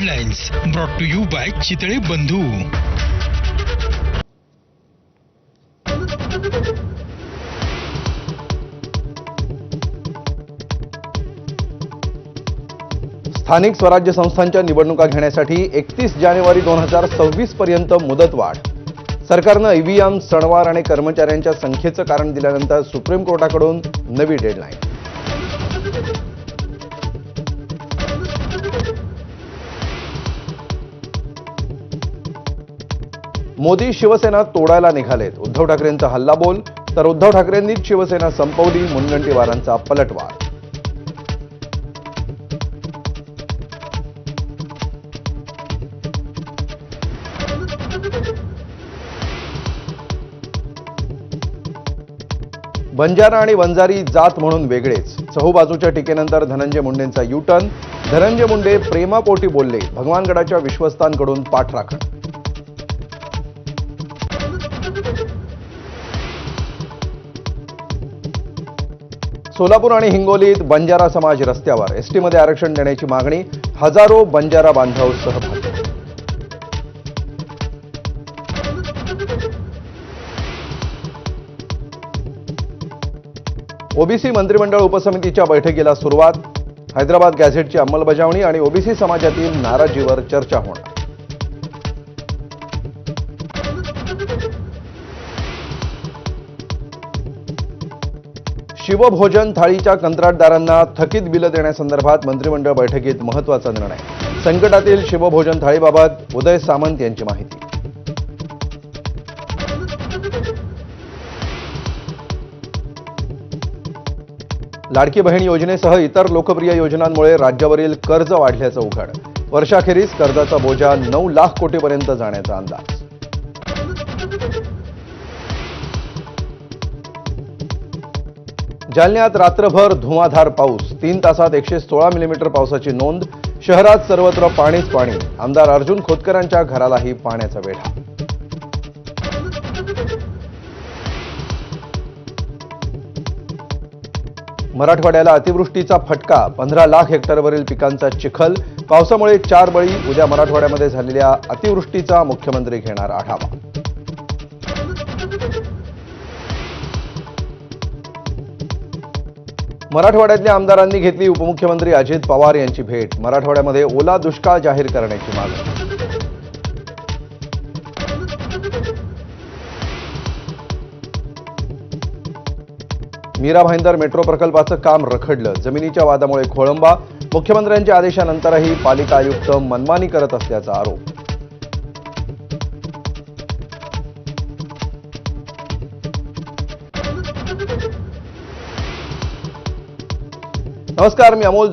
Headlines brought to you by Chitale Bandhu. स्थानिक स्वराज्य संस्थांच्या निवडणुका घेण्यासाठी एकतीस जानेवारी दोन हजार सव्वीस पर्यंत मुदतवाढ. सरकारनं ईव्हीएम सणवार आणि कर्मचाऱ्यांच्या संख्येचं कारण दिल्यानंतर सुप्रीम कोर्टाकडून नवी डेडलाईन मोदी शिवसेना तोडायला निघालेत. उद्धव ठाकरेंचा हल्लाबोल तर उद्धव ठाकरेंनीच शिवसेना संपवली मुनगंटीवारांचा पलटवार. बंजारा आणि वंजारी जात म्हणून वेगळेच. चहूबाजूच्या टीकेनंतर धनंजय मुंडेंचा युटर्न. धनंजय मुंडे प्रेमापोटी बोलले भगवानगडाच्या विश्वस्तांकडून पाठराखण. सोलापूर आणि हिंगोलीत बंजारा समाज रस्त्यावर एसटीमध्ये आरक्षण देण्याची मागणी हजारो बंजारा बांधव सहभागी. ओबीसी मंत्रिमंडळ उपसमितीच्या बैठकीला सुरुवात हैदराबाद गॅझेटची अंमलबजावणी आणि ओबीसी समाजातील नाराजीवर चर्चा होणार. शिवभोजन थाळीच्या कंत्राटदारांना थकीत बिलं देण्यासंदर्भात मंत्रिमंडळ बैठकीत महत्त्वाचा निर्णय. संकटातील शिवभोजन थाळीबाबत उदय सामंत यांची माहिती. लाडकी बहीण योजनेसह इतर लोकप्रिय योजनांमुळे राज्यावरील कर्ज वाढल्याचं उघड. वर्षाखेरीस कर्जाचा बोजा नऊ लाख कोटीपर्यंत जाण्याचा अंदाज. जालन्यात रात्रभर धुवाधार पाऊस. तीन तासात एकशे सोळा मिलीमीटर पावसाची नोंद. शहरात सर्वत्र पाणीच पाणी. आमदार अर्जुन खोतकरांच्या घरालाही पाण्याचा वेढा. मराठवाड्याला अतिवृष्टीचा फटका. पंधरा लाख हेक्टरवरील पिकांचा चिखल. पावसामुळे चार बळी उद्या मराठवाड्यामध्ये झालेल्या अतिवृष्टीचा मुख्यमंत्री घेणार आढावा. मराठवाड्यातल्या आमदारांनी घेतली उपमुख्यमंत्री अजित पवार यांची भेट. मराठवाड्यामध्ये ओला दुष्काळ जाहीर करण्याची मागणी. मीरा भाईंदर मेट्रो प्रकल्पाचं काम रखडलं. जमिनीच्या वादामुळे खोळंबा. मुख्यमंत्र्यांच्या आदेशानंतरही पालिका आयुक्त मनमानी करत असल्याचा आरोप. నమస్కారం అమోల్